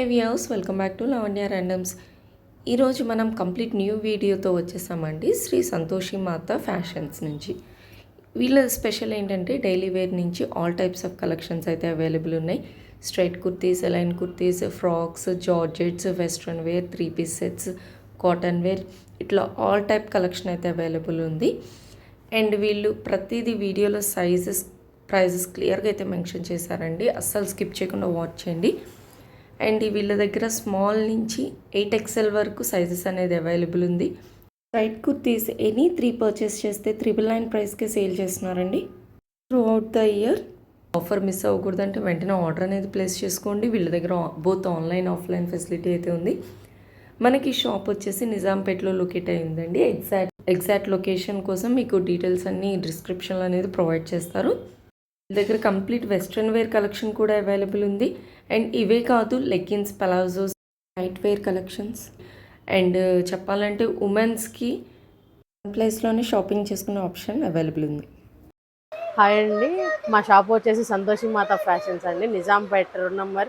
Hey views welcome back to Lavanya randoms ఈరోజు మనం complete new వీడియోతో వచ్చేసామండి. శ్రీ సంతోషి మాత ఫ్యాషన్స్ నుంచి. వీళ్ళ స్పెషల్ ఏంటంటే డైలీ వేర్ నుంచి ఆల్ టైప్స్ ఆఫ్ కలెక్షన్స్ అయితే అవైలబుల్ ఉన్నాయి. Straight kurtis A line kurtis frocks georgettes western wear three piece sets cotton wear ఇట్లా ఆల్ టైప్ కలెక్షన్ అయితే అవైలబుల్ ఉంది. అండ్ వీళ్ళు ప్రతిదీ వీడియోలో సైజెస్ ప్రైజెస్ క్లియర్గా అయితే మెన్షన్ చేశారండి. అస్సలు స్కిప్ చేయకుండా వాచ్ చేయండి. అండ్ వీళ్ళ దగ్గర స్మాల్ నుంచి ఎయిట్ ఎక్స్ఎల్ వరకు సైజెస్ అనేది అవైలబుల్ ఉంది. Right kurtis any three purchase చేస్తే త్రిబుల్ నైన్ ప్రైస్కే సేల్ చేస్తున్నారండి. Throughout the year offer miss అవ్వకూడదంటే వెంటనే ఆర్డర్ అనేది ప్లేస్ చేసుకోండి. వీళ్ళ దగ్గర బోత్ ఆన్లైన్ ఆఫ్లైన్ ఫెసిలిటీ అయితే ఉంది. మనకి షాప్ వచ్చేసి నిజాంపేటలో లొకేట్ అయిందండి ఎగ్జాక్ట్ ఎగ్జాక్ట్ లొకేషన్ కోసం మీకు డీటెయిల్స్ అన్నీ డిస్క్రిప్షన్లో అనేది ప్రొవైడ్ చేస్తారు. దగ్గర కంప్లీట్ వెస్ట్రన్ వేర్ కలెక్షన్ కూడా అవైలబుల్ ఉంది. అండ్ ఇవే కాదు leggings palazzos night wear collections. And చెప్పాలంటే ఉమెన్స్కి వన్ ప్లేస్లోనే షాపింగ్ చేసుకునే ఆప్షన్ అవైలబుల్ ఉంది. హాయ్ అండి. మా షాప్ వచ్చేసి సంతోషి మాత ఫ్యాషన్స్ అండి. నిజాంపేట రోడ్ నంబర్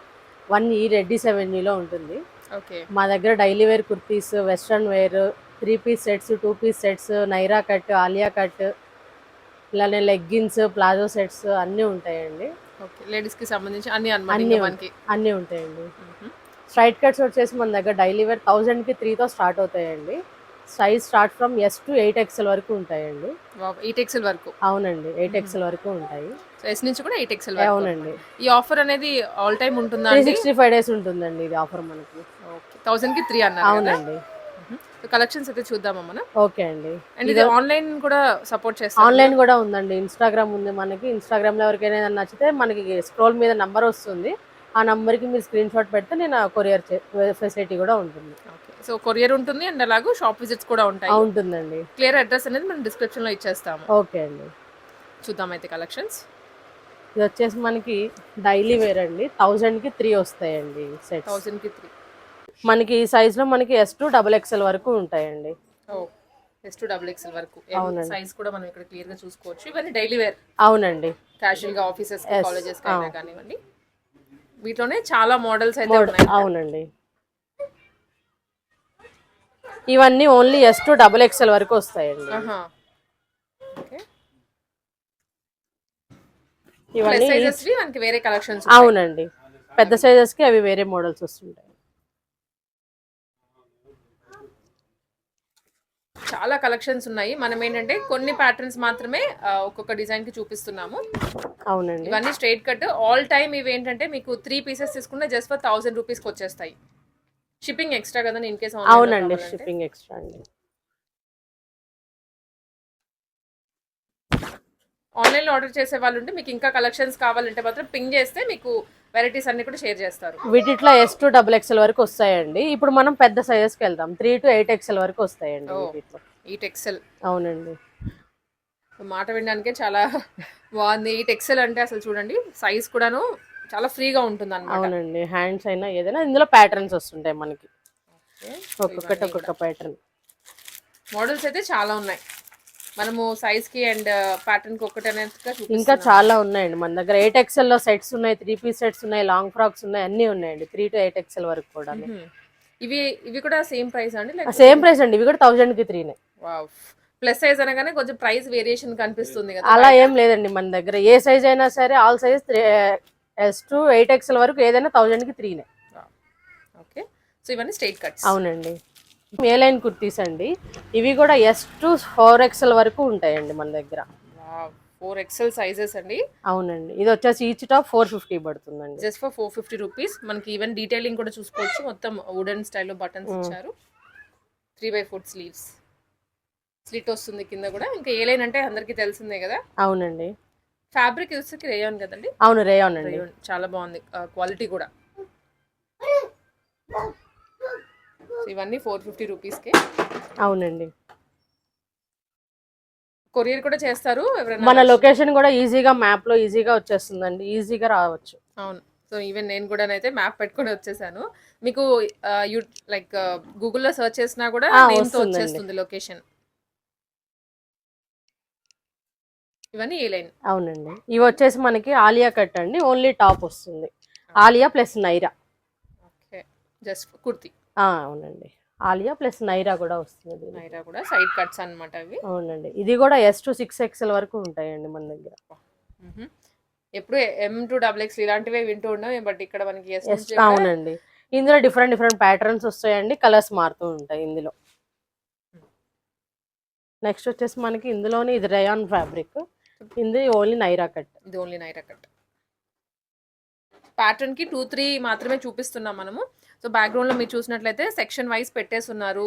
వన్ ఈ రెడ్డిస్ అవెన్యూలో ఉంటుంది. ఓకే. మా దగ్గర daily wear kurtis western wear three piece sets two piece sets Naira cut Alia cut ఇలానే లెగ్గిన్స్ ప్లాజో సెట్స్ అన్నీ ఉంటాయండి. ఓకే లేడీస్కి సంబంధించి అన్ని అన్ని అన్నీ ఉంటాయండి. స్ట్రైట్ కట్స్ వచ్చేసి మన దగ్గర డైలీ వేర్ థౌజండ్కి త్రీతో స్టార్ట్ అవుతాయండి. Size start from S to eight XL వరకు ఉంటాయండి. ఎయిట్ ఎక్స్ఎల్ వరకు. అవునండి ఎయిట్ ఎక్స్ఎల్ వరకు ఉంటాయి. ఎస్ నుంచి కూడా ఎయిట్ ఎక్స్ఎల్ అవునండి. ఈ ఆఫర్ అనేది ఆల్ టైం ఉంటుందా సిక్స్టీ ఫైవ్ డేస్ ఉంటుందండి ఇది ఆఫర్ మనకి. ఓకే థౌసండ్కి త్రీ అన్నారు అవునండి. కలెక్షన్స్ అయితే చూద్దామా మనం? ఓకే అండి. అండ్ ఇది ఆన్లైన్ కూడా సపోర్ట్ చేస్తాం ఆన్లైన్ కూడా ఉందండి. ఇన్స్టాగ్రామ్ ఉంది మనకి. ఇన్స్టాగ్రామ్లో ఎవరికైనా నచ్చితే మనకి స్క్రోల్ మీద నంబర్ వస్తుంది. ఆ నంబర్కి మీరు స్క్రీన్ షాట్ పెడితే నేను కొరియర్ ఫెసిలిటీ కూడా ఉంటుంది. ఓకే. సో కొరియర్ ఉంటుంది అండ్ అలాగే షాప్ విజిట్స్ కూడా ఉంటాయి. ఉంటుందండి. క్లియర్ అడ్రస్ అనేది మనం డిస్క్రిప్షన్లో ఇచ్చేస్తాము. ఓకే అండి. చూద్దాం అయితే కలెక్షన్స్. ఇది వచ్చేసి మనకి డైలీ వేర్ అండి. థౌజండ్కి త్రీ వస్తాయండి సెట్స్ థౌసండ్కి త్రీ మనకి ఈ సైజ్లో మనకి ఎస్ టు డబుల్ ఎక్స్ఎల్ వరకు ఉంటాయండి. ఎస్ టు డబుల్ ఎక్స్ఎల్ వరకు. అవునండి. సైజ్ కూడా మనం ఇక్కడ క్లియర్గా చూసుకోవచ్చు. ఇవన్నీ డైలీ వేర్ అవునండి. క్యాజువల్గా ఆఫీసెస్. కాలేజెస్ కానివ్వండి. వీటిలోనే చాలా మోడల్స్ అయితే అవునండి. ఇవన్నీ only S to double XL వరకు వస్తాయండి. ఇవన్నీ వేరే కలెక్షన్స్ అవునండి. పెద్ద సైజెస్కి అవి వేరే మోడల్స్ వస్తుంటాయి. చాలా కలెక్షన్స్ ఉన్నాయి. మనం ఏంటంటే కొన్ని ప్యాటర్న్స్ మాత్రమే ఒక్కొక్క డిజైన్కి చూపిస్తున్నాము. అవునండి. ఇవన్నీ స్ట్రైట్ కట్ ఆల్ టైమ్ ఇవి ఏంటంటే మీకు త్రీ పీసెస్ తీసుకుంటే జస్ట్ ఫర్ థౌసండ్ రూపీస్కి వచ్చేస్తాయి. షిప్పింగ్ ఎక్స్ట్రా కదా ఇన్ కేస్ అవునండి షిప్పింగ్ ఎక్స్ట్రా అండి. ఆన్లైన్లో ఆర్డర్ చేసే వాళ్ళు ఉంటే మీకు ఇంకా కలెక్షన్స్ కావాలంటే మాత్రం పింగ్ చేస్తే మీకు వెరైటీస్ అన్ని కూడా షేర్ చేస్తారు. వీటిట్లో S to double X L వరకు వస్తాయండి. ఇప్పుడు మనం పెద్ద సైజెస్కి వెళ్దాం. త్రీ టు ఎయిట్ ఎక్స్ఎల్ వరకు వస్తాయండి. వీటిలో ఈ టెక్సెల్ అవునండి. మాట వినడానికే చాలా బాగుంది. ఈ టెక్సెల్ అంటే అసలు చూడండి సైజ్ కూడాను చాలా ఫ్రీగా ఉంటుంది అనమాట అవునండి. హ్యాండ్స్ అయినా ఏదైనా ఇందులో ప్యాటర్న్స్ వస్తుంటాయి మనకి. ఒక్కొక్కటి ఒక్కొక్క ప్యాటర్న్ మోడల్స్ అయితే చాలా ఉన్నాయి. మనము సైజ్కి అండ్ ప్యాటర్న్కి ఒకటి అనేది ఇంకా చాలా ఉన్నాయండి మన దగ్గర ఎయిట్ ఎక్స్ఎల్లో సెట్స్ ఉన్నాయి త్రీ పీస్ సెట్స్ ఉన్నాయి లాంగ్ ఫ్రాక్స్ ఉన్నాయి అన్ని ఉన్నాయండి త్రీ టు ఎయిట్ ఎక్స్ఎల్ వరకు కూడా ఇవి ఇవి కూడా సేమ్ ప్రైస్ అండి? సేమ్ ప్రైస్ అండి ఇవి కూడా థౌజండ్కి త్రీనే ప్లస్ సైజ్ అనగానే కొంచెం ప్రైస్ వేరియేషన్ కనిపిస్తుంది కదా అలా ఏం లేదండి మన దగ్గర. ఏ సైజ్ అయినా సరే all size S to eight XL వరకు ఏదైనా థౌజండ్కి త్రీనే ఓకే సో ఇవన్నీ స్ట్రైట్ కట్స్ అవునండి. ఏ లైన్ కుర్తీస్ అండి. ఇవి కూడా ఎస్ టు ఫోర్ ఎక్స్ఎల్ వరకు ఉంటాయండి మన దగ్గర. ఫోర్ ఎక్సెల్ సైజెస్ అండి. అవునండి. ఇది వచ్చేసి ఈచ్ టాప్ ఫోర్ ఫిఫ్టీ పడుతుందండి. Just for four fifty rupees మనకి ఈవెన్ డీటెయిలింగ్ కూడా చూసుకోవచ్చు. మొత్తం వుడెన్ స్టైల్లో బటన్స్ ఇచ్చారు. Three by four sleeves slit వస్తుంది కింద కూడా. ఇంకా ఏ లైన్ అంటే అందరికీ తెలిసిందే కదా? అవునండి. ఫ్యాబ్రిక్ యూస్కి రేయాన్ కదండి? అవును రేయాన్ అండి. చాలా బాగుంది. క్వాలిటీ కూడా. ఇవన్నీ ఫోర్ ఫిఫ్టీ రూపీస్కి అవునండి. కొరియర్ కూడా చేస్తారు ఎవరైనా మన లొకేషన్ కూడా ఈజీగా మ్యాప్లో ఈజీగా వచ్చేస్తుందండి. ఈజీగా రావచ్చు. అవును. సో ఈవెన్ నేను కూడా అయితే మ్యాప్ పెట్టుకొని వచ్చేసాను. మీకు యూ లైక్ గూగుల్లో సెర్చ్ చేసినా కూడా నేమ్తో. వచ్చేస్తుంది లొకేషన్ ఇవన్నీ ఏ లైన్. అవునండి. ఇవి వచ్చేసి మనకి ఆలియా కట్ అండి. ఓన్లీ టాప్ వస్తుంది. Alia plus Naira. Okay. Just kurti. అవునండి. ఆలియా ప్లస్ నైరా కూడా వస్తుంది. నైరా కూడా సైడ్ కట్స్ అన్నమాట అవి. అవునండి. ఇది కూడా ఎస్ టు సిక్స్ ఎక్స్ఎల్ వరకు ఉంటాయండి మన దగ్గర. ఎప్పుడు ఎం టూ డబుల్ ఎక్స్ ఇలాంటివే వింటూ ఉన్నాం బట్ ఇక్కడ మనకి అవునండి. ఇందులో డిఫరెంట్ డిఫరెంట్ ప్యాటర్న్స్ వస్తాయండి కలర్స్ మారుతూ ఉంటాయి ఇందులో. నెక్స్ట్ వచ్చేసి మనకి ఇందులోనే ఇది రయాన్ ఫ్యాబ్రిక్ ఇది ఓన్లీ నైరా కట్ ఇది ఓన్లీ నైరా కట్ ప్యాటర్న్కి టూ త్రీ మాత్రమే చూపిస్తున్నాం మనము. సో బ్యాక్గ్రౌండ్లో మీరు చూసినట్లయితే సెక్షన్ వైజ్ పెట్టేస్తున్నారు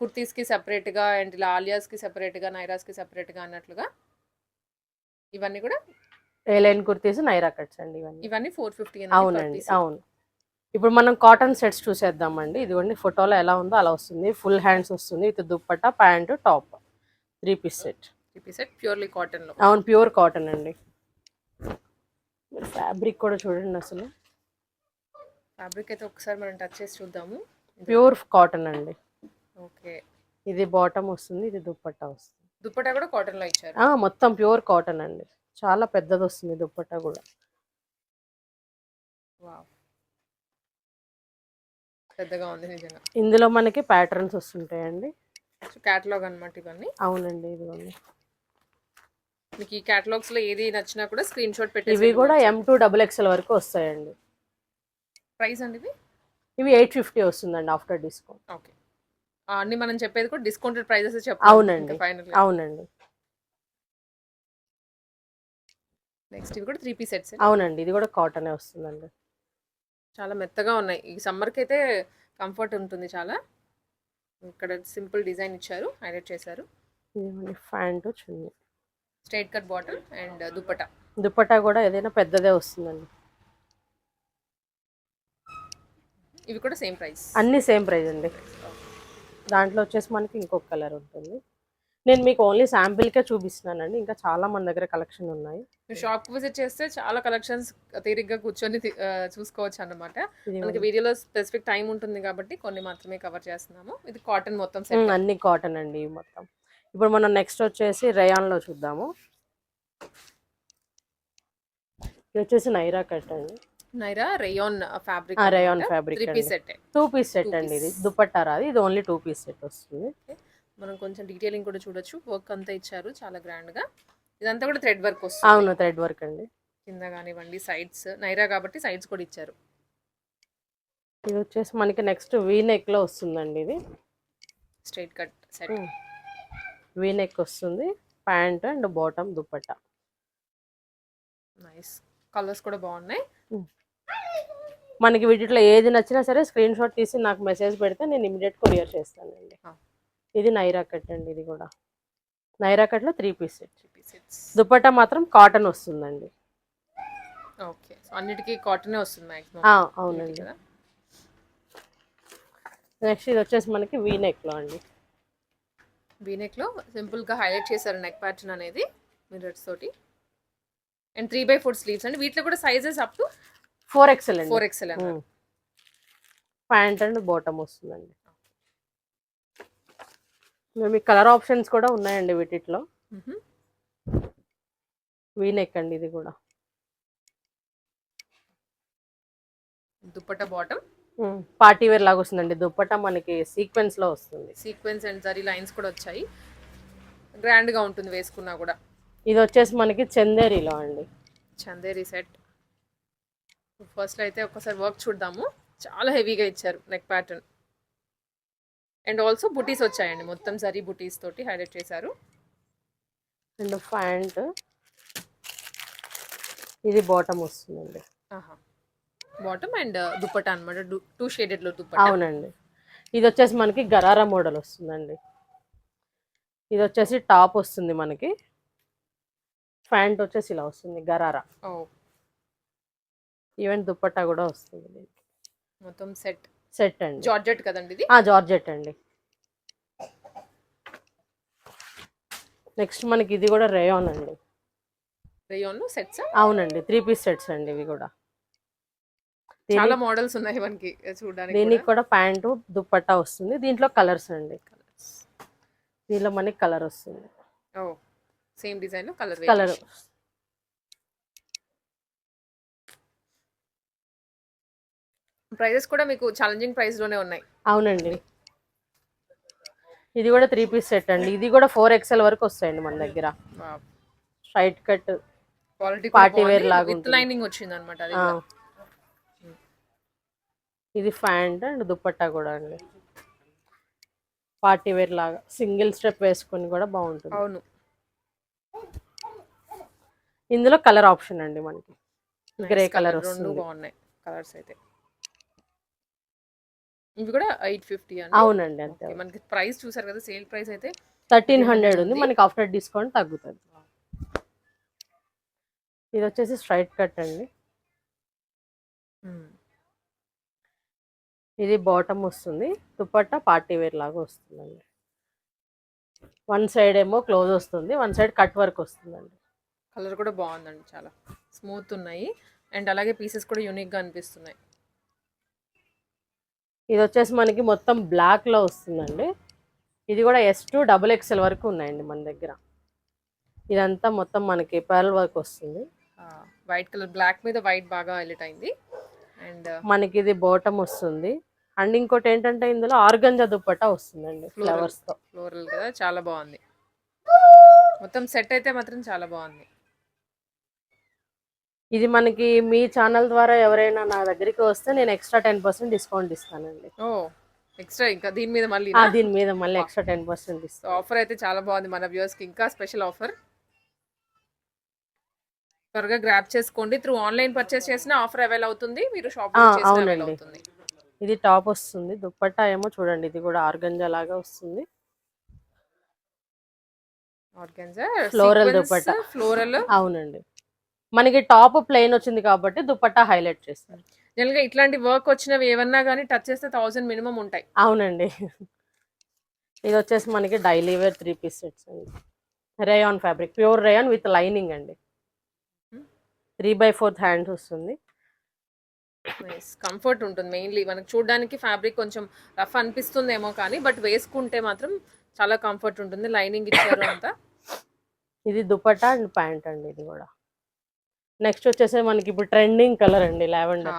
కుర్తీస్కి సెపరేట్గా అండ్ ఇలా ఆలియాస్కి సెపరేట్గా నైరాస్కి సెపరేట్గా అన్నట్లుగా. ఇవన్నీ కూడా A line kurtis Naira cuts అండి ఇవన్నీ. ఇవన్నీ ఫోర్ ఫిఫ్టీ అవునండి అవును. ఇప్పుడు మనం కాటన్ సెట్స్ చూసేద్దామండి. ఇదిగోండి ఫోటోలో ఎలా ఉందో అలా వస్తుంది. ఫుల్ హ్యాండ్స్ వస్తుంది. With dupatta pant top three piece set set purely కాటన్లో. అవును ప్యూర్ కాటన్ అండి. ఫ్యాబ్రిక్ కూడా చూడండి అసలు. ఫ్యాబ్రిక్ అయితే ఒకసారి మనం టచ్ చేసి చూద్దాము. ప్యూర్ కాటన్ అండి. ఓకే. ఇది బాటమ్ వస్తుంది ఇది దుప్పట్టా వస్తుంది. దుప్పటా కూడా కాటన్లో ఇచ్చారు. ఆ, మొత్తం ప్యూర్ కాటన్ అండి. చాలా పెద్దది వస్తుంది దుప్పట్టా కూడా. వావ్. పెద్దగా ఉంది నిజంగా. ఇందులో మనకి ప్యాటర్న్స్ వస్తుంటాయండి. క్యాటలాగ్ అన్నమాట ఇవన్నీ. అవునండి ఇదిగోండి. మీకు ఈ క్యాటలాగ్స్లో ఏది నచ్చినా కూడా స్క్రీన్ షాట్ పెట్టి ఇవి కూడా ఎం టూ డబుల్ ఎక్స్ఎల్ వరకు వస్తాయండి. ప్రైస్ అండి ఇవి? ఇవి ఎయిట్ ఫిఫ్టీ వస్తుందండి ఆఫ్టర్ డిస్కౌంట్. ఓకే. అన్ని మనం చెప్పేది కూడా డిస్కౌంటెడ్ ప్రైజెస్ అవునండి. ఫైనల్ అవునండి. నెక్స్ట్ ఇవి కూడా త్రీ పీస్ సెట్స్ అవునండి. ఇది కూడా కాటనే వస్తుందండి. చాలా మెత్తగా ఉన్నాయి. ఈ సమ్మర్కి అయితే కంఫర్ట్ ఉంటుంది చాలా. ఇక్కడ సింపుల్ డిజైన్ ఇచ్చారు. హైలైట్ చేశారు. Pant chunni. Straight cut bottom and dupatta dupatta కూడా ఏదైనా పెద్దదే వస్తుందండి. ఇవి కూడా సేమ్ ప్రైస్ అన్ని సేమ్ ప్రైస్ అండి. దాంట్లో వచ్చేసి మనకి ఇంకొక కలర్ ఉంటుంది. నేను మీకు ఓన్లీ శాంపిల్కే చూపిస్తున్నానండి. ఇంకా చాలా మన దగ్గర కలెక్షన్ ఉన్నాయి. షాప్ విజిట్ చేస్తే చాలా కలెక్షన్స్ తీరిగ్గా కూర్చొని చూసుకోవచ్చు అన్నమాట. ఇది మనకి వీడియోలో స్పెసిఫిక్ టైం ఉంటుంది కాబట్టి కొన్ని మాత్రమే కవర్ చేస్తున్నాము. ఇది కాటన్ మొత్తం అన్ని కాటన్ అండి ఇవి మొత్తం. ఇప్పుడు మనం నెక్స్ట్ వచ్చేసి రయాన్లో చూద్దాము. ఇది వచ్చేసి నైరా కట్ అండి. Naira rayon fabric rayon fabric three piece. Set. Two piece set అండి ఇది. దుపట్టా రాదు. ఇది ఓన్లీ టూ పీస్ సెట్ వస్తుంది. మనం కొంచెం డీటెయిలింగ్ కూడా చూడొచ్చు. వర్క్ అంతా ఇచ్చారు చాలా గ్రాండ్గా. ఇదంతా కూడా థ్రెడ్ వర్క్ వస్తుంది. అవును థ్రెడ్ వర్క్ అండి. కింద కానివ్వండి సైడ్స్ నైరా కాబట్టి సైడ్స్ కూడా ఇచ్చారు. ఇది వచ్చేసి మనకి నెక్స్ట్ వీ నెక్లో వస్తుందండి ఇది. Straight cut set V neck వస్తుంది. Pant and bottom dupatta. Nice colours కూడా బాగున్నాయి. మనకి వీటిలో ఏది నచ్చినా సరే స్క్రీన్ షాట్ తీసి నాకు మెసేజ్ పెడితే నేను ఇమీడియట్ కొరియర్ చేస్తానండి. ఇది నైరా కట్ అండి ఇది కూడా. నైరా కట్లో త్రీ పీస్ సెట్స్. దుపట్టా మాత్రం కాటన్ వస్తుందండి. ఓకే. అన్నిటికీ కాటనే వస్తుంది ఆ, మాక్సిమం అవునండి కదా? నెక్స్ట్ ఇది వచ్చేసి మనకి వీ నెక్లో అండి. వీనెక్లో సింపుల్గా హైలైట్ చేశారు నెక్ ప్యాటర్న్ అనేది మిరర్స్ తోటి. And three by four sleeves అండి. వీటిలో కూడా sizes up to four XL అండి. ఫోర్ ఎక్స్ఎల్ అన్నారు. ప్యాంట్ అండ్ బాటమ్ వస్తుందండి. మీకు కలర్ ఆప్షన్స్ కూడా ఉన్నాయండి వీటిలో మ్హూ. వీ నెక్ అండి ఇది కూడా. దుప్పట్టా బాటమ్? పార్టీ వేర్ లాగా వస్తుందండి. దుప్పట్టా మనకి సీక్వెన్స్లో వస్తుంది. సీక్వెన్స్ అండ్ జరీ లైన్స్ కూడా వచ్చాయి. గ్రాండ్గా ఉంటుంది వేసుకున్నా కూడా. ఇది వచ్చేసి మనకి చందేరిలో అండి. చందేరి సెట్ ఫస్ట్ అయితే ఒక్కసారి వర్క్ చూద్దాము. చాలా హెవీగా ఇచ్చారు నెక్ ప్యాటర్న్ అండ్ ఆల్సో బుటీస్ వచ్చాయండి. మొత్తం జరీ బుటీస్ తోటి హైలైట్ చేశారు. అండ్ ప్యాంట్ ఇది బాటమ్ వస్తుందండి. బాటమ్ అండ్ దుప్పటా అనమాట టూ షేడెడ్లో దుప్పటా. అవునండి. ఇది వచ్చేసి మనకి గరారా మోడల్ వస్తుందండి. ఇది వచ్చేసి టాప్ వస్తుంది మనకి. ప్యాంట్ వచ్చేసి ఇలా వస్తుంది గరారా. ఓ ఈవెన్ దుప్పట్టా కూడా వస్తుంది దీనికి. మొత్తం సెట్. సెట్ అండి. జార్జెట్ కదండి ఇది? ఆ జార్జెట్ అండి. నెక్స్ట్ మనకి ఇది కూడా రేయాన్ అండి. Rayon sets? అవునండి త్రీ పీస్ సెట్స్ అండి ఇవి కూడా. చాలా మోడల్స్ ఉన్నాయి మనకి చూడడానికి దీనికి కూడా. ప్యాంటు దుప్పట్టా వస్తుంది. దీంట్లో కలర్స్ అండి. దీనిలో మనకి కలర్ వస్తుంది. ఓ same design colour colour prices కూడా మీకు ఛాలెంజింగ్ ప్రైస్లోనే ఉన్నాయి. అవునండి. ఇది కూడా త్రీ పీస్ సెట్ అండి. ఇది కూడా ఫోర్ ఎక్స్ఎల్ వరకు వస్తాయండి మన దగ్గర. Straight cut quality Party wear లాగా విత్. లైనింగ్ వచ్చింది అనమాట అది. ఇది ఫ్యాంట్ అండ్ దుప్పట్టా కూడా అండి. పార్టీ వేర్ లాగా సింగిల్ స్టెప్ వేసుకొని కూడా బాగుంటుంది. అవును. ఇందులో కలర్ ఆప్షన్ అండి మనకి. గ్రే కలర్ వస్తుంది. బాగున్నాయి. కలర్స్ అయితే. ఇవి కూడా ఎయిట్ ఫిఫ్టీ అవునండి అంతే మనకి ప్రైస్ చూసారు కదా సేల్ ప్రైస్ అయితే థర్టీన్ హండ్రెడ్ ఉంది. మనకి ఆఫ్టర్ డిస్కౌంట్ తగ్గుతుంది. ఇది వచ్చేసి స్ట్రైట్ కట్ అండి. ఇది బాటమ్ వస్తుంది. దుపట్టా పార్టీ వేర్ లాగా వస్తుందండి. వన్ సైడ్ ఏమో క్లోజ్ వస్తుంది. వన్ సైడ్ కట్ వర్క్ వస్తుందండి. కలర్ కూడా బాగుందండి చాలా. స్మూత్ ఉన్నాయి. అండ్ అలాగే పీసెస్ కూడా యూనిక్గా అనిపిస్తున్నాయి. ఇది వచ్చేసి మనకి మొత్తం బ్లాక్లో వస్తుందండి. ఇది కూడా ఎస్ టు డబుల్ ఎక్స్ఎల్ వరకు ఉన్నాయండి మన దగ్గర. ఇదంతా మొత్తం మనకి పర్ల్ వర్క్ వస్తుంది. వైట్ కలర్ బ్లాక్ మీద వైట్ బాగా హైలైట్ అయింది. అండ్ మనకి ఇది బాటమ్ వస్తుంది. అండ్ ఇంకోటి ఏంటంటే ఇందులో ఆర్గంజా దుప్పట్టా వస్తుందండి ఫ్లవర్స్తో. ఫ్లోరల్ కదా చాలా బాగుంది. మొత్తం సెట్ అయితే మాత్రం చాలా బాగుంది. ఇది మనకి మీ ఛానల్ ద్వారా ఎవరైనా నా దగ్గరికి వస్తే నేను ఎక్స్ట్రా టెన్ పర్సెంట్ డిస్కౌంట్ ఇస్తానండి. ఎక్స్ట్రా ఇంకా దీని మీద మళ్ళీ దీని మీద మళ్ళీ ఎక్స్ట్రా టెన్ పర్సెంట్ ఇస్తాను ఆఫర్ అయితే చాలా బాగుంది మన వ్యూవర్స్కి ఇంకా స్పెషల్ ఆఫర్? త్వరగా గ్రాప్ చేసుకోండి. త్రూ ఆన్లైన్ పర్చేస్ చేసిన ఆఫర్ అవైల్ అవుతుంది. మీరు షాప్. అవుతుంది. ఇది టాప్ వస్తుంది. దుప్పట్టా ఏమో చూడండి. ఇది కూడా ఆర్గంజా లాగా వస్తుంది. Organza Floral dupatta. ఫ్లోరల్ అవునండి. మనకి టాప్ ప్లెయిన్ వచ్చింది కాబట్టి దుపట్టా హైలైట్ చేస్తారు. జనరల్గా ఇట్లాంటి వర్క్ వచ్చినవి ఏమన్నా కానీ టచ్ చేస్తే థౌసండ్ మినిమం ఉంటాయి. అవునండి. ఇది వచ్చేసి మనకి daily wear three piece sets అండి. Rayon fabric pure rayon with lining అండి. త్రీ బై ఫోర్త్ హ్యాండ్స్ వస్తుంది. కంఫర్ట్ ఉంటుంది మెయిన్లీ మనకు చూడడానికి ఫ్యాబ్రిక్ కొంచెం రఫ్ అనిపిస్తుందేమో కానీ బట్ వేసుకుంటే మాత్రం చాలా కంఫర్ట్ ఉంటుంది. లైనింగ్ ఇచ్చారు అంతా. ఇది దుపట్టా అండ్ ప్యాంట్ అండి ఇది కూడా. నెక్స్ట్ వచ్చేసి మనకి ఇప్పుడు ట్రెండింగ్ కలర్ అండి లావెండర్.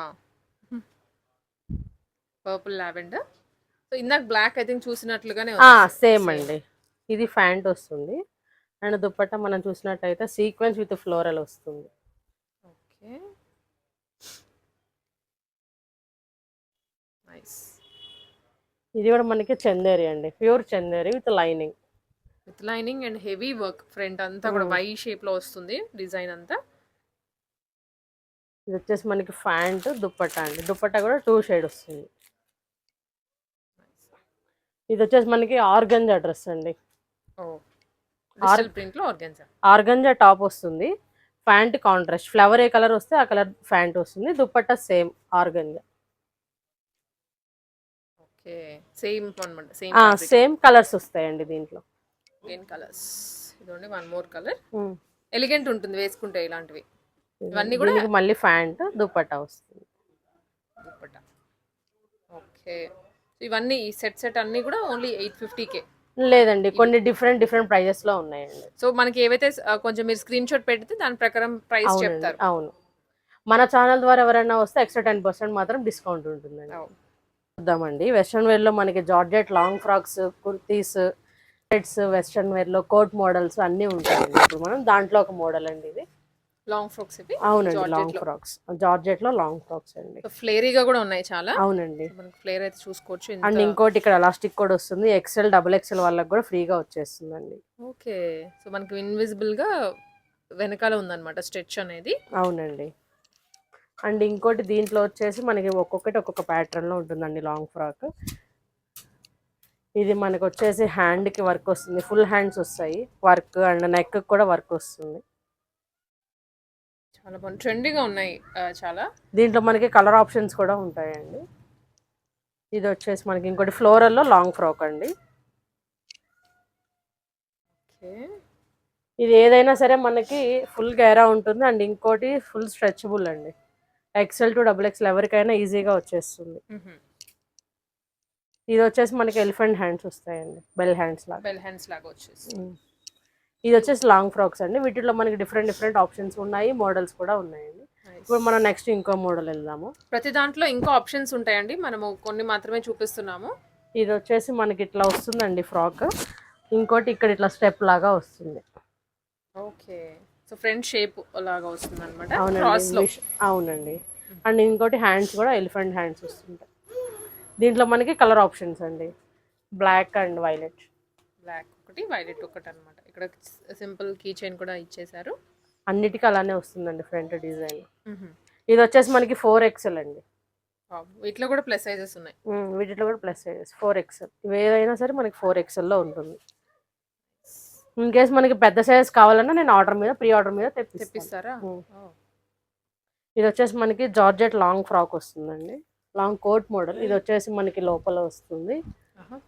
పర్పుల్ లావెండర్ సో ఇందాక బ్లాక్ ఐ థింక్ చూసినట్లుగానే సేమ్ అండి. ఇది ప్యాంట్ వస్తుంది. అండ్ దుపట్టా మనం చూసినట్టయితే సీక్వెన్స్ విత్ ఫ్లోరల్ వస్తుంది. ఓకే నైస్ ఇది కూడా మనకి చందేరి అండి. Pure Chanderi with lining. With lining and heavy work front అంతా కూడా Hmm. వై షేప్లో వస్తుంది. డిజైన్ అంతా. ఇది వచ్చేసి మనకి ప్యాంట్ దుపట్టా అండి. దుపట్టా కూడా టూ షేడ్ వస్తుంది. ఇది వచ్చేసి మనకి ఆర్గంజా డ్రెస్ అండి. ఆర్గంజా? టాప్ వస్తుంది. Pant contrast. ఫ్లవర్ ఏ కలర్ వస్తే ఆ కలర్ ప్యాంట్ వస్తుంది. Dupatta same organza. Okay. Same అనమాట సేమ్ సేమ్ కలర్స్ వస్తాయండి దీంట్లో. కలర్స్. ఇదండి వన్ మోర్ కలర్. ఎలిగెంట్ ఉంటుంది వేసుకుంటే ఇలాంటివి. ఇవన్నీ కూడా మళ్ళీ ప్యాంట్ దుపట్టా వస్తుంది. దుప్పట ఓకే. ఇవన్నీ ఈ సెట్ సెట్ అన్ని కూడా ఓన్లీ ఎయిట్ ఫిఫ్టీకే లేదండి కొన్ని డిఫరెంట్ డిఫరెంట్ ప్రైజెస్లో ఉన్నాయండి. సో మనకి ఏవైతే కొంచెం మీరు స్క్రీన్ షాట్ పెడితే దాని ప్రకారం ప్రైస్ చెప్తారు. అవును. మన ఛానల్ ద్వారా ఎవరైనా వస్తే ఎక్స్ట్రా టెన్ పర్సెంట్ మాత్రం డిస్కౌంట్ ఉంటుందండి. చూద్దామండి వెస్ట్రన్ వేర్లో మనకి georgette long frocks kurtis sets western వేర్లో coat models అన్నీ ఉంటాయండి. ఇప్పుడు మనం దాంట్లో ఒక మోడల్ అండి ఇది. లాంగ్ ఫ్రాక్స్ ఇవి? అవునండి లాంగ్. ఫ్రాక్స్. జార్జెట్లో లాంగ్ ఫ్రాక్స్ అండి. ఫ్లేరీగా కూడా ఉన్నాయి చాలా. అవునండి. మనకి ఫ్లేర్ అయితే చూసుకోవచ్చు అండ్ ఇంకోటి ఇక్కడ ఎలాస్టిక్ కూడా వస్తుంది. ఎక్సెల్ డబుల్ ఎక్సెల్ వాళ్ళకి కూడా ఫ్రీగా వచ్చేస్తుందండి. ఓకే. సో మనకి ఇన్విజిబుల్గా వెనకాల ఉందన్నమాట స్ట్రెచ్ అనేది. అవునండి. అండ్ ఇంకోటి దీంట్లో వచ్చేసి మనకి ఒక్కొక్కటి ఒక్కొక్క pattern లో ఉంటుందండి లాంగ్ ఫ్రాక్. ఇది మనకు వచ్చేసి hand కి వర్క్ వస్తుంది. ఫుల్ హ్యాండ్స్ వస్తాయి. వర్క్ అండ్ నెక్ కూడా వర్క్ వస్తుంది. చాలా బాగుంది. ట్రెండీగా ఉన్నాయి చాలా. దీంట్లో మనకి కలర్ ఆప్షన్స్ కూడా ఉంటాయండి. ఇది వచ్చేసి మనకి ఇంకోటి ఫ్లోరల్లో లాంగ్ ఫ్రాక్ అండి. ఓకే. ఇది ఏదైనా సరే మనకి ఫుల్ గైరా ఉంటుంది అండ్ ఇంకోటి ఫుల్ స్ట్రెచబుల్ అండి. ఎక్సెల్ టు డబుల్ ఎక్సెల్ ఎవరికైనా ఈజీగా వచ్చేస్తుంది. ఇది వచ్చేసి మనకి ఎలిఫెంట్ హ్యాండ్స్ వస్తాయండి. బెల్ హ్యాండ్స్ లాగా. బెల్ హ్యాండ్స్ లాగా వచ్చేసి. ఇది వచ్చేసి లాంగ్ ఫ్రాక్స్ అండి. వీటిలో మనకి డిఫరెంట్ డిఫరెంట్ ఆప్షన్స్ ఉన్నాయి. మోడల్స్ కూడా ఉన్నాయండి. ఇప్పుడు మనం నెక్స్ట్ ఇంకో మోడల్ వెళ్దాము. ప్రతి దాంట్లో ఇంకా ఆప్షన్స్ ఉంటాయండి. మనము కొన్ని మాత్రమే చూపిస్తున్నాము. ఇది వచ్చేసి మనకి ఇట్లా వస్తుందండి ఫ్రాక్ ఇంకోటి ఇక్కడ ఇట్లా స్టెప్ లాగా వస్తుంది. ఓకే సో ఫ్రంట్ షేప్ లాగా వస్తుంది అనమాట అవునండి అవునండి. అండ్ ఇంకోటి హ్యాండ్స్ కూడా ఎలిఫెంట్ హ్యాండ్స్ వస్తుంటాయి. దీంట్లో మనకి కలర్ ఆప్షన్స్ అండి. బ్లాక్ అండ్ వైలెట్ బ్లాక్ ఒకటి వైలెట్ ఒకటి అన్నమాట ఇక్కడ సింపుల్ కీ చైన్ కూడా ఇచ్చేసారు అన్నిటికీ అలానే వస్తుందండి ఫ్రంట్ డిజైన్ ఇది వచ్చేసి మనకి ఫోర్ ఎక్సెల్ అండి. వీటిలో కూడా ప్లస్ సైజెస్ ఉన్నాయి. వీటిలో కూడా ప్లస్ సైజెస్ ఫోర్ ఎక్సెల్ ఏదైనా సరే మనకి ఫోర్ ఎక్సెల్లో ఉంటుంది. ఇన్ కేస్ మనకి పెద్ద సైజ్ కావాలన్నా నేను ఆర్డర్ మీద ప్రీ ఆర్డర్ మీద తెప్పిస్తారా. ఇది వచ్చేసి మనకి జార్జెట్ లాంగ్ ఫ్రాక్ వస్తుందండి. లాంగ్ కోట్ మోడల్ ఇది వచ్చేసి మనకి లోపల వస్తుంది.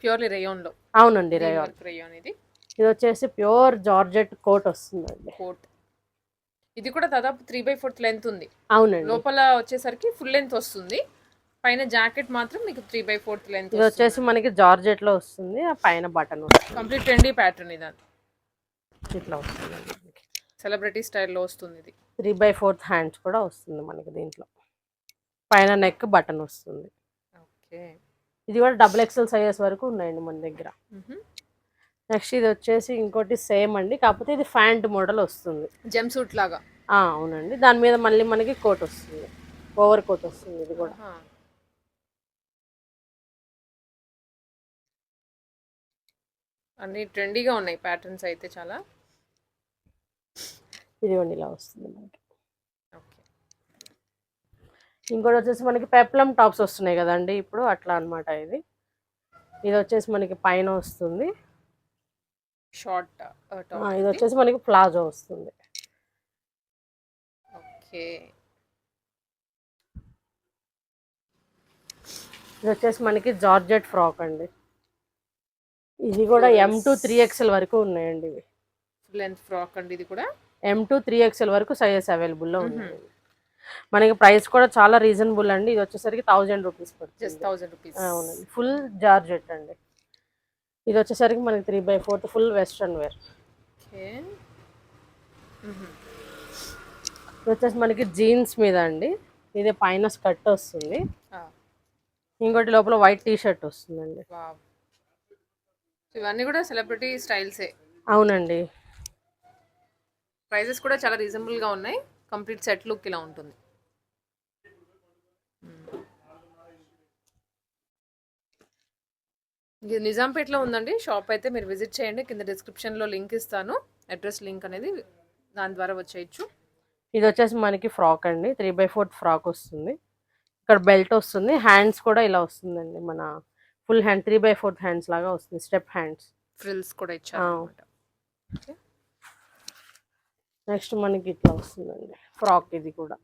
ప్యూర్లీ రేయోన్లో అవునండి రేయాన్. రేయోన్ ఇది. ఇది వచ్చేసి ప్యూర్ జార్జెట్ కోట్ వస్తుందండి. కోట్. ఇది కూడా దాదాపు త్రీ బై ఫోర్త్ లెంత్ ఉంది. అవునండి. లోపల వచ్చేసరికి ఫుల్ లెంత్ వస్తుంది. పైన జాకెట్ మాత్రం మీకు త్రీ బై ఫోర్త్ లెంత్ ఇది వచ్చేసి మనకి జార్జెట్లో వస్తుంది. ఆ పైన బటన్ వస్తుంది. కంప్లీట్ ట్రెండీ ప్యాటర్న్ ఇది ఇట్లా వస్తుంది సెలబ్రిటీ స్టైల్లో వస్తుంది ఇది. త్రీ బై ఫోర్త్ హ్యాండ్స్ కూడా వస్తుంది మనకి దీంట్లో. పైన నెక్ బటన్ వస్తుంది. ఓకే. ఇది కూడా డబుల్ ఎక్స్ఎల్ సైజెస్ వరకు ఉన్నాయండి మన దగ్గర. నెక్స్ట్ ఇది వచ్చేసి ఇంకోటి సేమ్ అండి. కాకపోతే ఇది ఫ్యాంట్ మోడల్ వస్తుంది. జెమ్ సూట్ లాగా? ఆ, అవునండి. దాని మీద మళ్ళీ మనకి కోట్ వస్తుంది. ఓవర్ కోట్ వస్తుంది ఇది కూడా. అన్ని ట్రెండీగా ఉన్నాయి ప్యాటర్న్స్ అయితే చాలా. ఇదిగోండి ఇలా వస్తుంది మనకి. ఇంకోటి వచ్చేసి మనకి పెప్లం టాప్స్ వస్తున్నాయి కదండి ఇప్పుడు అట్లా అన్నమాట ఇది. ఇది వచ్చేసి మనకి పైన వస్తుంది. షార్ట్ ఇది వచ్చేసి మనకి ప్లాజో వస్తుంది. ఓకే. ఇది వచ్చేసి మనకి జార్జెట్ ఫ్రాక్ అండి. ఇది కూడా ఎం టు త్రీ ఎక్స్ఎల్ వరకు ఉన్నాయండి ఇవి. లెంత్ ఫ్రాక్ అండి ఇది కూడా? ఎం టు త్రీ ఎక్స్ఎల్ వరకు సైజెస్ అవైలబుల్లో ఉన్నాయి మనకి ప్రైస్ కూడా చాలా రీజనబుల్ అండి. ఇది వచ్చేసరికి థౌజండ్ రూపీస్ పడుతుంది. Thousand rupees. అవునండి. ఫుల్ జార్జెట్ అండి. ఇది వచ్చేసరికి మనకి three by fourth full western wear. Okay. ఇది వచ్చేసి మనకి జీన్స్ మీద అండి. ఇది పైన స్కర్ట్ వస్తుంది. ఇంకోటి లోపల వైట్ టీ షర్ట్ వస్తుందండి ఇవన్నీ కూడా సెలబ్రిటీ స్టైల్సే. అవునండి. ప్రైజెస్ కూడా చాలా రీజనబుల్గా ఉన్నాయి. కంప్లీట్ సెట్ లుక్ ఇలా ఉంటుంది. ఇది నిజాంపేటలో ఉందండి. షాప్ అయితే మీరు విజిట్ చేయండి. కింద డిస్క్రిప్షన్లో లింక్ ఇస్తాను. అడ్రస్ లింక్ అనేది దాని ద్వారా వచ్చేయచ్చు. ఇది వచ్చేసి మనకి ఫ్రాక్ అండి. త్రీ బై ఫోర్త్ ఫ్రాక్ వస్తుంది. ఇక్కడ బెల్ట్ వస్తుంది. హ్యాండ్స్ కూడా ఇలా వస్తుందండి. మన full hand three by fourth hands లాగా వస్తుంది. Step hands. ఫ్రిల్స్ కూడా ఇచ్చారు ఆ. అన్నమాట. నెక్స్ట్ మనకి ఇట్లా వస్తుందండి. ఫ్రాక్ ఇది కూడా.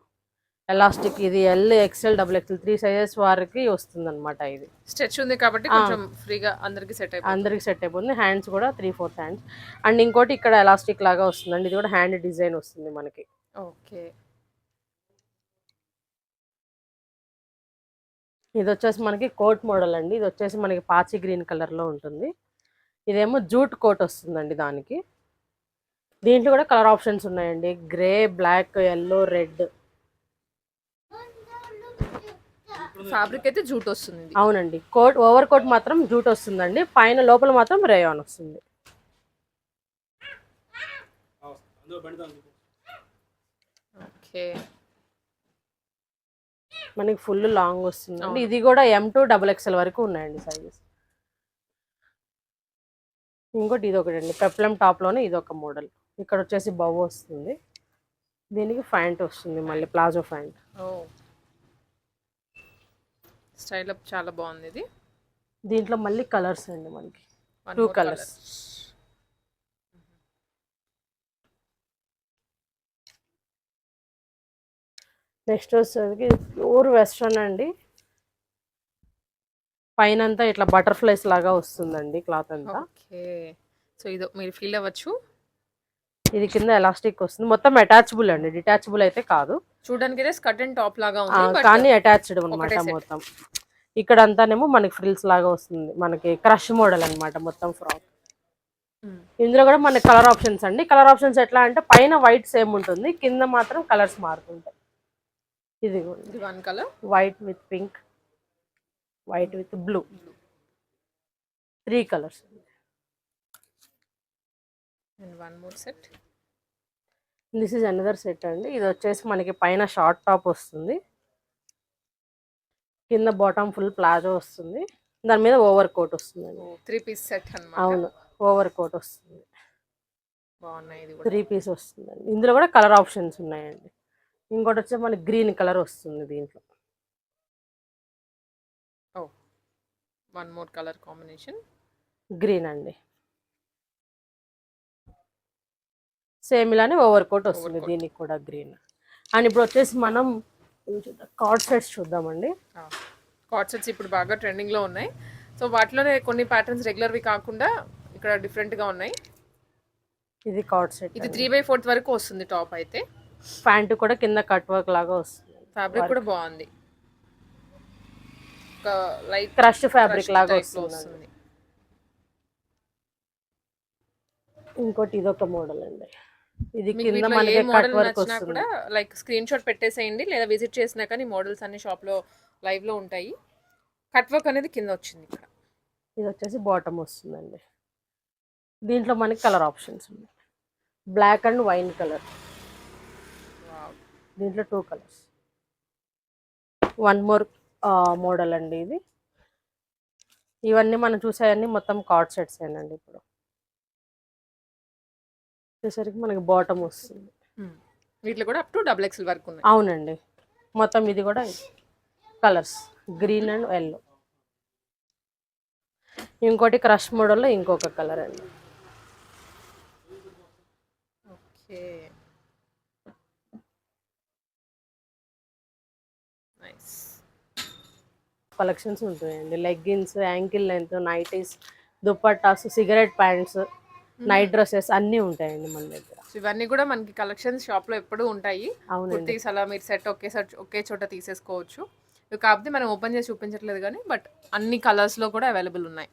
ఎలాస్టిక్ ఇది L XL double XL three sizes వారికి వస్తుంది అనమాట ఇది. స్ట్రెచ్ ఉంది కాబట్టి కొంచెం ఫ్రీగా అందరికి సెట్ అయిపోతుంది. అందరికి సెట్ అయిపోతుంది. హ్యాండ్స్ కూడా త్రీ ఫోర్త్ హ్యాండ్స్ అండ్ ఇంకోటి ఇక్కడ ఎలాస్టిక్ లాగా వస్తుందండి. ఇది కూడా హ్యాండ్ డిజైన్ వస్తుంది మనకి. ఓకే. ఇది వచ్చేసి మనకి కోట్ మోడల్ అండి. ఇది వచ్చేసి మనకి పాచి గ్రీన్ కలర్లో ఉంటుంది. ఇదేమో జూట్ కోట్ వస్తుందండి దానికి. దీంట్లో కూడా కలర్ ఆప్షన్స్ ఉన్నాయండి. Grey black yellow red. Fabric అయితే జూట్ వస్తుంది. అవునండి. కోట్ ఓవర్ కోట్ మాత్రం జూట్ వస్తుందండి. పైన లోపల మాత్రం రేయాన్ వస్తుంది. ఓకే. మనకి ఫుల్ లాంగ్ వస్తుందండి. ఇది కూడా ఎం టూ డబుల్ ఎక్స్ఎల్ వరకు ఉన్నాయండి సైజెస్ ఇంకోటి ఇది ఒకటి అండి పెప్లం టాప్లోనే ఇది ఒక మోడల్ ఇక్కడ వచ్చేసి బవ్ వస్తుంది. దీనికి ఫ్యాంట్ వస్తుంది మళ్ళీ ప్లాజో ఫ్యాంట్ స్టైల్ అప్ చాలా బాగుంది ఇది. దీంట్లో మళ్ళీ కలర్స్ అండి మనకి. టూ కలర్స్ నెక్స్ట్ వచ్చేసరికి ప్యూర్ వెస్ట్రన్ అండి. పైన అంతా ఇట్లా బటర్ఫ్లైస్ లాగా వస్తుందండి క్లాత్ అంతా. ఓకే. సో ఇది మీరు ఫీల్ అవ్వచ్చు. ఇది కింద ఎలాస్టిక్ వస్తుంది. మొత్తం అటాచబుల్ అండి. డిటాచబుల్ అయితే కాదు. చూడడానికి స్కర్ట్ అండ్ టాప్ లాగా కానీ అటాచ్డ్ అనమాట. మొత్తం. ఇక్కడ అంతానేమో మనకి ఫ్రిల్స్ లాగా వస్తుంది. మనకి క్రష్ మోడల్ అన్నమాట మొత్తం ఫ్రాక్ ఇందులో కూడా మనకి కలర్ ఆప్షన్స్ అండి. కలర్ ఆప్షన్స్ ఎట్లా అంటే పైన వైట్ సేమ్ ఉంటుంది. కింద మాత్రం కలర్స్ మారుతుంటాయి. ఇది one colour white with pink white with blue three colours and one more set this is another set అండి. ఇది వచ్చేసి మనకి పైన షార్ట్ టాప్ వస్తుంది. కింద బాటమ్ ఫుల్ ప్లాజో వస్తుంది. దాని మీద ఓవర్ కోట్ వస్తుందండి. త్రీ పీస్ సెట్ అన్నమాట. అవును ఓవర్ కోట్ వస్తుంది. బాగున్నాయి ఇది త్రీ పీస్ వస్తుందండి. ఇందులో కూడా కలర్ ఆప్షన్స్ ఉన్నాయండి. ఇంకోటి వచ్చి మనకి గ్రీన్ కలర్ వస్తుంది దీంట్లో. One more colour combination. Green అండి. సేమ్ ఇలానే ఓవర్ కోట్ వస్తుంది. దీనికి కూడా గ్రీన్. అండ్ ఇప్పుడు వచ్చేసి మనం కార్డ్ సెట్స్ చూద్దామండి. కార్డ్ సెట్స్ ఇప్పుడు బాగా ట్రెండింగ్లో ఉన్నాయి. సో వాటిలోనే కొన్ని ప్యాటర్న్స్ రెగ్యులర్వి కాకుండా ఇక్కడ different గా ఉన్నాయి. ఇది కార్డ్ సెట్ ఇది త్రీ బై ఫోర్త్ వరకు వస్తుంది టాప్ అయితే. ప్యాంట్ కూడా కింద కట్ వర్క్ లాగా వస్తుంది. ఫ్యాబ్రిక్ కూడా బాగుంది. లైట్ క్రష్ ఫ్యాబ్రిక్ లాగా వస్తుంది. వస్తుంది. ఇంకోటి ఇదొక మోడల్ అండి. ఇది కింద మనకి కట్ మోడల్ వర్క్ నచ్చినా వస్తుంది. కూడా లైక్ స్క్రీన్ షాట్ పెట్టేసేయండి లేదా విజిట్ చేసినా కానీ మోడల్స్ అన్ని షాప్లో లైవ్లో ఉంటాయి. కట్ వర్క్ అనేది కింద వచ్చింది ఇక్కడ. ఇది వచ్చేసి బాటమ్ వస్తుందండి. దీంట్లో మనకి కలర్ ఆప్షన్స్ ఉన్నాయి. బ్లాక్ అండ్ వైన్ కలర్ దీంట్లో two colours one more model అండి ఇది. ఇవన్నీ మనం చూసేవన్నీ మొత్తం కార్డ్ సెట్స్ అండి ఇప్పుడు. వచ్చేసరికి మనకి బాటమ్ వస్తుంది. వీటిలో కూడా అప్ టు డబుల్ ఎక్స్ఎల్ వరకు ఉన్నాయి అవునండి. మొత్తం ఇది కూడా కలర్స్ గ్రీన్ అండ్ ఎల్లో ఇంకోటి క్రష్ మోడల్లో ఇంకొక కలర్ అండి. ఓకే. నైస్ కలెక్షన్స్ ఉంటాయండి leggings ankle length nighties dupattas cigarette pants night dresses అన్నీ ఉంటాయండి మన దగ్గర. ఇవన్నీ కూడా మనకి కలెక్షన్స్ షాప్లో ఎప్పుడూ ఉంటాయి. అవునండి. అలా మీరు సెట్ ఒకేసారి ఒకే చోట తీసేసుకోవచ్చు. కాకపోతే మనం ఓపెన్ చేసి చూపించట్లేదు కానీ బట్ అన్ని కలర్స్లో కూడా అవైలబుల్ ఉన్నాయి.